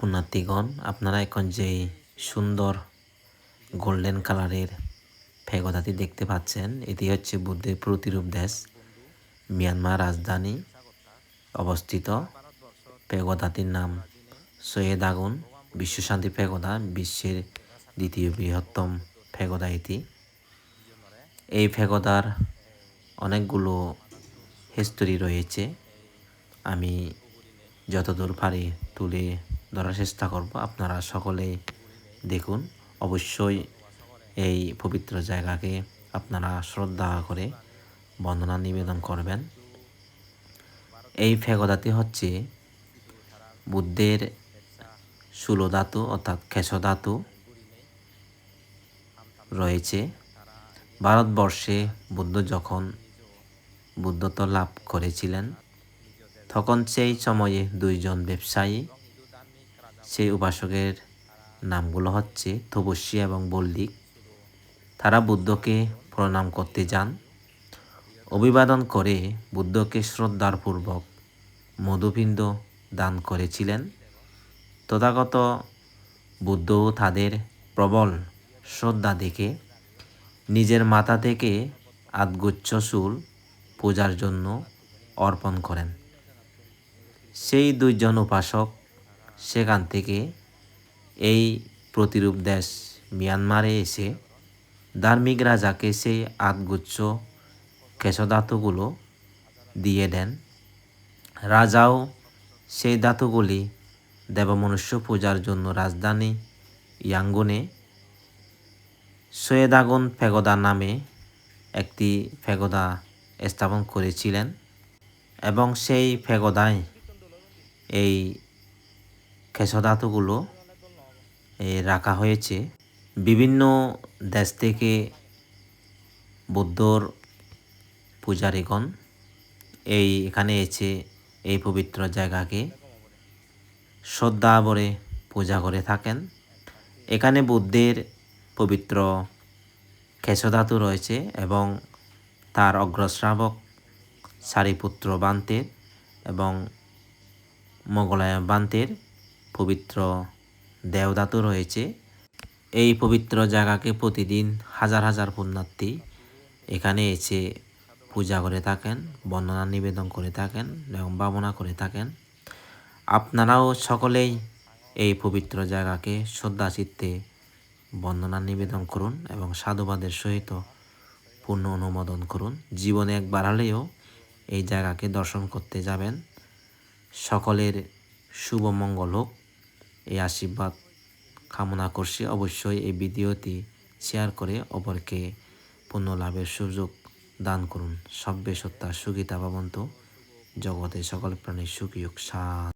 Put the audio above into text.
পুণ্যার্থীগণ, আপনারা এখন যে সুন্দর গোল্ডেন কালারের ফেগদাটি দেখতে পাচ্ছেন, এটি হচ্ছে বুদ্ধের প্রতিরূপ দেশ, মিয়ানমার রাজধানী অবস্থিত। পেগোদাটির নাম সৈয়দ আগুন, বিশ্বশান্তি পেগোদা বিশ্বের দ্বিতীয় বৃহত্তম ফেগোদা এটি। এই ফেগোদার অনেকগুলো হিস্টোরি রয়েছে। আমি যতদূর পারি তুলে ধরার চেষ্টা করব। আপনারা সকলে দেখুন। অবশ্যই এই পবিত্র জায়গাকে আপনারা শ্রদ্ধা করে বন্দনা নিবেদন করবেন। এই ফেগদাটি হচ্ছে বুদ্ধের ধাতু অর্থাৎ ধাতু রয়েছে। ভারতবর্ষে বুদ্ধ যখন বুদ্ধত্ব লাভ করেছিলেন, তখন সেই সময়ে দুইজন ব্যবসায়ী সেই উপাসকের নামগুলো হচ্ছে তপস্বী এবং বল্লিক তারা বুদ্ধকে প্রণাম করতে যান। অভিবাদন করে বুদ্ধকে শ্রদ্ধারপূর্বক মধুপিণ্ড দান করেছিলেন। তথাগত বুদ্ধও তাদের প্রবল শ্রদ্ধা দেখে নিজের মাথা থেকে আদগুচ্ছ চুল পূজার জন্য অর্পণ করেন। সেই দুইজন উপাসক সেখান থেকে এই প্রতিরূপ দেশ মিয়ানমারে এসে ধার্মিক রাজাকে সেই আধগুচ্ছ কেশধাতুগুলো দিয়ে দেন। রাজাও সেই ধাতুগুলি দেবমনুষ্য পূজার জন্য রাজধানী ইয়াঙ্গুনে সৈয়দাগুন ফেগোদা নামে একটি ফেগোদা স্থাপন করেছিলেন এবং সেই ফেগোদায় এই খেসধাতুগুলো রাখা হয়েছে। বিভিন্ন দেশ থেকে বুদ্ধর পূজারীগণ এই, এখানে এসে এই পবিত্র জায়গাকে শ্রদ্ধা ভরে পূজা করে থাকেন। এখানে বুদ্ধের পবিত্র খেসধাতু রয়েছে এবং তার অগ্রশ্রাবক সারিপুত্র বান্তের এবং মোগলায় বান্তের পবিত্র দেওধাতু রয়েছে। এই পবিত্র জায়গাকে প্রতিদিন হাজার হাজার পুণ্যার্থী এখানে এসে পূজা করে থাকেন বন্দনা নিবেদন করে থাকেন এবং ভাবনা করে থাকেন। আপনারাও সকলেই এই পবিত্র জায়গাকে শ্রদ্ধা চিত্তে বন্দনা নিবেদন করুন এবং সাধুবাদের সহিত পূর্ণ অনুমোদন করুন। জীবনে একবার হলেও এই জায়গাকে দর্শন করতে যাবেন। সকলের শুভ মঙ্গল হোক। এই আশীর্বাদ কামনা করছি। অবশ্যই এই ভিডিওটি শেয়ার করে অপরকে পুণ্য লাভের সুযোগ দান করুন। সব্যে সত্তা সুগীতা ভাবন্ত। জগতে সকল প্রাণীর সুখী হোক